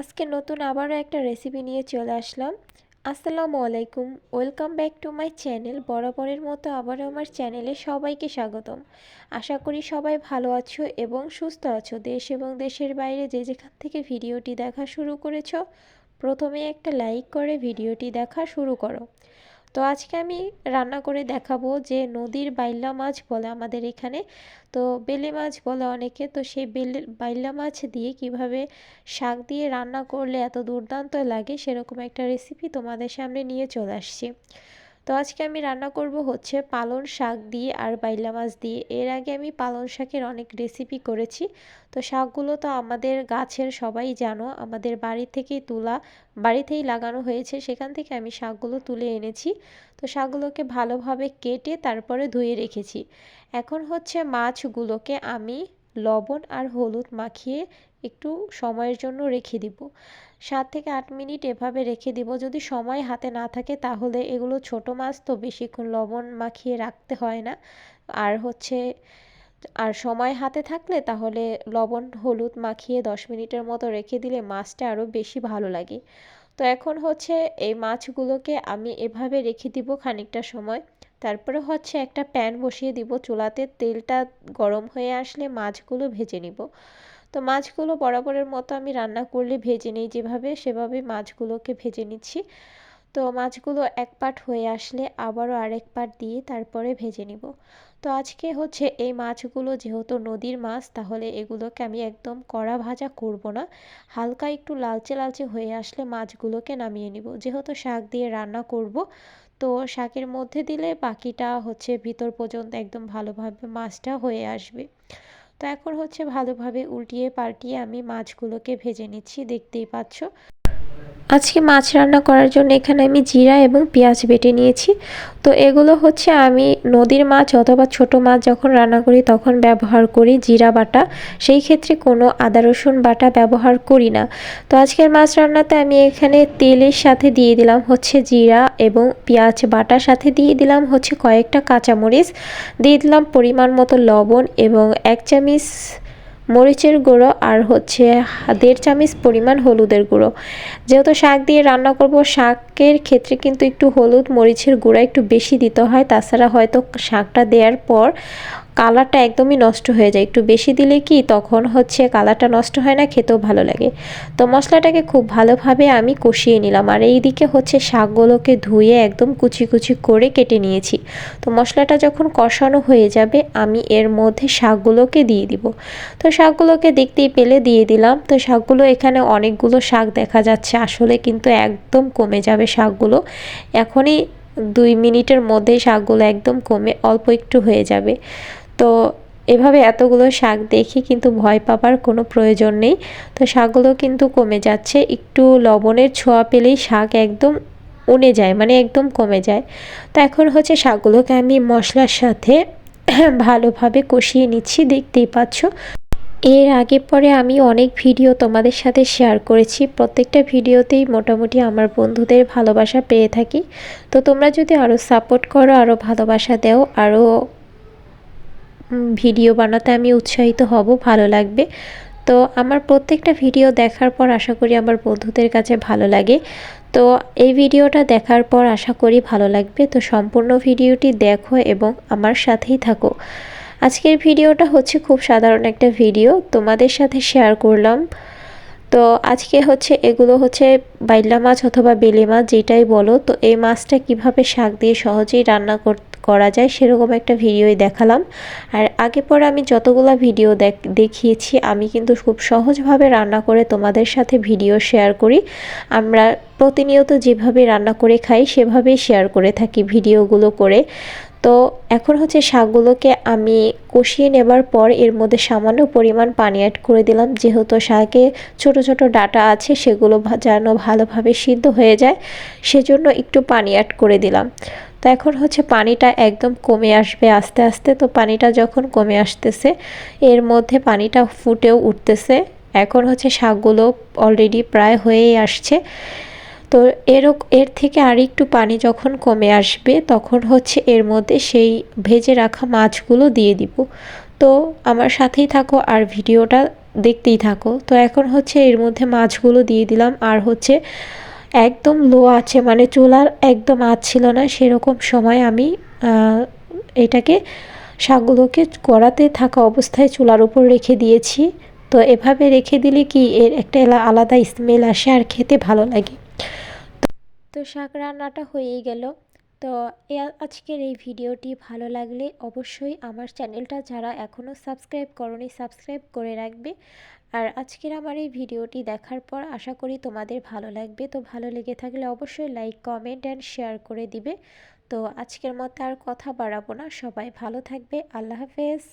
আজকে নতুন আবারও একটা রেসিপি নিয়ে চলে আসলাম। আসসালামু আলাইকুম। Welcome back to my channel বরাবরের মতো আবারও আমার চ্যানেলে সবাইকে স্বাগতম। আশা করি সবাই ভালো আছো এবং সুস্থ আছো। দেশ এবং দেশের বাইরে যে যেখান থেকে ভিডিওটি দেখা শুরু করেছ, প্রথমে একটা লাইক করে ভিডিওটি দেখা শুরু করো। তো আজকে আমি রান্না করে দেখাবো যে নদীর বাইল্লা মাছ বলে আমাদের এখানে। তো বেলে মাছ বলে অনেকে, তো সেই বেলে বাইল্লা মাছ দিয়ে কীভাবে শাক দিয়ে রান্না করলে এত দুর্দান্ত লাগে সেরকম একটা রেসিপি তোমাদের সামনে নিয়ে চলে আসছি। তো আজকে আমি রান্না করব হচ্ছে পালন শাক দিয়ে আর বাইলা মাছ দিয়ে। এর আগে আমি পালন শাকের অনেক রেসিপি করেছি। তো শাকগুলো তো আমাদের গাছের সবাই জানো, আমাদের বাড়ি থেকেই তোলা, বাড়িতেই লাগানো হয়েছে। সেখান থেকে আমি শাকগুলো তুলে এনেছি। তো শাকগুলোকে ভালোভাবে কেটে তারপরে ধুয়ে রেখেছি। এখন হচ্ছে মাছগুলোকে আমি লবণ আর হলুদ মাখিয়ে একটু সময়ের জন্য রেখে দিব। সাত থেকে আট মিনিট এভাবে রেখে দিব। যদি সময় হাতে না থাকে, তাহলে এগুলো ছোট মাছ তো বেশিক্ষণ লবণ মাখিয়ে রাখতে হয় না। আর হচ্ছে, আর সময় হাতে থাকলে তাহলে লবণ, হলুদ মাখিয়ে দশ মিনিটের মতো রেখে দিলে মাছটা আরও বেশি ভালো লাগে। তো এখন হচ্ছে এই মাছগুলোকে আমি এভাবে রেখে দিব খানিকটা সময়। তারপরে হচ্ছে একটা প্যান বসিয়ে দিব চুলাতে। তেলটা গরম হয়ে আসলে মাছগুলো ভেজে নিব। তো মাছগুলো বরাবরের মতো আমি রান্না করলে ভেজে নিই যেভাবে সেভাবে মাছগুলোকে ভেজে নিচ্ছি। তো মাছগুলো এক পাট হয়ে আসলে আবারও আরেক পাট দিয়ে তারপরে ভেজে নিব। তো আজকে হচ্ছে এই মাছগুলো যেহেতু নদীর মাছ, তাহলে এগুলোকে আমি একদম কড়া ভাজা করব না। হালকা একটু লালচে লালচে হয়ে আসলে মাছগুলোকে নামিয়ে নিব। যেহেতু শাক দিয়ে রান্না করব, তো শাকের মধ্যে দিলে বাকিটা হচ্ছে ভিতর পর্যন্ত একদম ভালোভাবে মাছটা হয়ে আসবে। তো এখন হচ্ছে ভালোভাবে উল্টিয়ে পাল্টিয়ে আমি মাছগুলোকে ভেজে নিচ্ছি দেখতেই পাচ্ছ। আজকে মাছ রান্না করার জন্য এখানে আমি জিরা এবং পেঁয়াজ বেটে নিয়েছি। তো এগুলো হচ্ছে আমি নদীর মাছ অথবা ছোট মাছ যখন রান্না করি তখন ব্যবহার করি জিরা বাটা। সেই ক্ষেত্রে কোনো আদা, রসুন বাটা ব্যবহার করি না। তো আজকের মাছ রান্নাতে আমি এখানে তেলের সাথে দিয়ে দিলাম হচ্ছে জিরা এবং পেঁয়াজ বাটার সাথে দিয়ে দিলাম হচ্ছে কয়েকটা কাঁচামরিচ। দিয়ে দিলাম পরিমাণ মতো লবণ এবং এক চামিচ মরিচের গুঁড়ো আর হচ্ছে দেড় চামচ পরিমাণ হলুদের গুঁড়ো। যেহেতু শাক দিয়ে রান্না করব, শাকের ক্ষেত্রে কিন্তু একটু হলুদ, মরিচের গুঁড়া একটু বেশি দিতে হয়। তাছাড়া হয়তো শাকটা দেওয়ার পর কালারটা একদমই নষ্ট হয়ে যায়। একটু বেশি দিলে কি তখন হচ্ছে কালারটা নষ্ট হয় না, খেতেও ভালো লাগে। তো মশলাটাকে খুব ভালোভাবে আমি কষিয়ে নিলাম। আর এই দিকে হচ্ছে শাকগুলোকে ধুয়ে একদম কুচি কুচি করে কেটে নিয়েছি। তো মশলাটা যখন কষানো হয়ে যাবে, আমি এর মধ্যে শাকগুলোকে দিয়ে দিব। তো শাকগুলোকে দেখতেই পেলে দিয়ে দিলাম। তো শাকগুলো এখানে অনেকগুলো শাক দেখা যাচ্ছে। আসলে কিন্তু একদম কমে যাবে শাকগুলো। এখনই দুই মিনিটের মধ্যে শাকগুলো একদম কমে, অল্প একটু হয়ে যাবে। তো এভাবে এতগুলো শাক দেখি কিন্তু ভয় পাবার কোনো প্রয়োজন নেই। তো শাকগুলো কিন্তু কমে যাচ্ছে। একটু লবণের ছোঁয়া পেলেই শাক একদম উনে যায় মানে একদম কমে যায়। তো এখন হচ্ছে শাকগুলোকে আমি মশলার সাথে ভালোভাবে কষিয়ে নিচ্ছি, দেখতেই পাচ্ছ। এর আগে পরে আমি অনেক ভিডিও তোমাদের সাথে শেয়ার করেছি। প্রত্যেকটা ভিডিওতেই মোটামুটি আমার বন্ধুদের ভালোবাসা পেয়ে থাকি। তো তোমরা যদি আরও সাপোর্ট করো আরও ভালোবাসা দেও আরও ভিডিও বানাতে আমি উৎসাহিত হব, ভালো লাগবে। তো আমার প্রত্যেকটা ভিডিও দেখার পর আশা করি আমার বন্ধুদের কাছে ভালো লাগে। তো এই ভিডিওটা দেখার পর আশা করি ভালো লাগবে। তো সম্পূর্ণ ভিডিওটি দেখো এবং আমার সাথেই থাকো। আজকের ভিডিওটা হচ্ছে খুব সাধারণ একটা ভিডিও, তোমাদের সাথে শেয়ার করলাম। তো আজকে হচ্ছে এগুলো হচ্ছে বাইলা মাছ অথবা বেলে মাছ যেটাই বলো, তো এই মাছটা কীভাবে শাক দিয়ে সহজেই রান্না করা যায়, সেরকম একটা ভিডিওই দেখালাম। আর আগে পরে আমি যতগুলো ভিডিও দেখিয়েছি, আমি কিন্তু খুব সহজভাবে রান্না করে তোমাদের সাথে ভিডিও শেয়ার করি। আমরা প্রতিনিয়ত যেভাবে রান্না করে খাই, সেভাবেই শেয়ার করে থাকি ভিডিওগুলো করে। তো এখন হচ্ছে শাকগুলোকে আমি কষিয়ে নেবার পর এর মধ্যে সামান্য পরিমাণ পানি অ্যাড করে দিলাম। যেহেতু শাকে ছোট ছোট ডাটা আছে, সেগুলো যেন ভালোভাবে সিদ্ধ হয়ে যায়, সেজন্য একটু পানি অ্যাড করে দিলাম। তো এখন হচ্ছে পানিটা একদম কমে আসবে আস্তে আস্তে। তো পানিটা যখন কমে আসতেছে, এর মধ্যে পানিটা ফুটেও উঠতেছে। এখন হচ্ছে শাকগুলো অলরেডি প্রায় হয়েই আসছে। তো এর এর থেকে আর একটু পানি যখন কমে আসবে, তখন হচ্ছে এর মধ্যে সেই ভেজে রাখা মাছগুলো দিয়ে দিব। তো আমার সাথেই থাকো আর ভিডিওটা দেখতেই থাকো। তো এখন হচ্ছে এর মধ্যে মাছগুলো দিয়ে দিলাম। আর হচ্ছে একদম লো আছে মানে চুলার একদম আজ ছিল না, সেরকম সময় আমি এটাকে শাকগুলোকে কড়াতে থাকা অবস্থায় চুলার উপর রেখে দিয়েছি। তো এভাবে রেখে দিলে কি এর একটা আলাদা স্মেল আসে আর খেতে ভালো লাগে। তো শাক রান্নাটা হয়েই গেল। তো আজকের এই ভিডিওটি ভালো লাগলে অবশ্যই আমার চ্যানেলটা যারা এখনও সাবস্ক্রাইব করনি, সাবস্ক্রাইব করে রাখবে। আর আজকের আমার এই ভিডিওটি দেখার পর আশা করি তোমাদের ভালো লাগবে। তো ভালো লেগে থাকলে অবশ্যই লাইক, কমেন্ট অ্যান্ড শেয়ার করে দিবে। তো আজকের মতো আর কথা বাড়াবো না। সবাই ভালো থাকবে। আল্লাহ হাফেজ।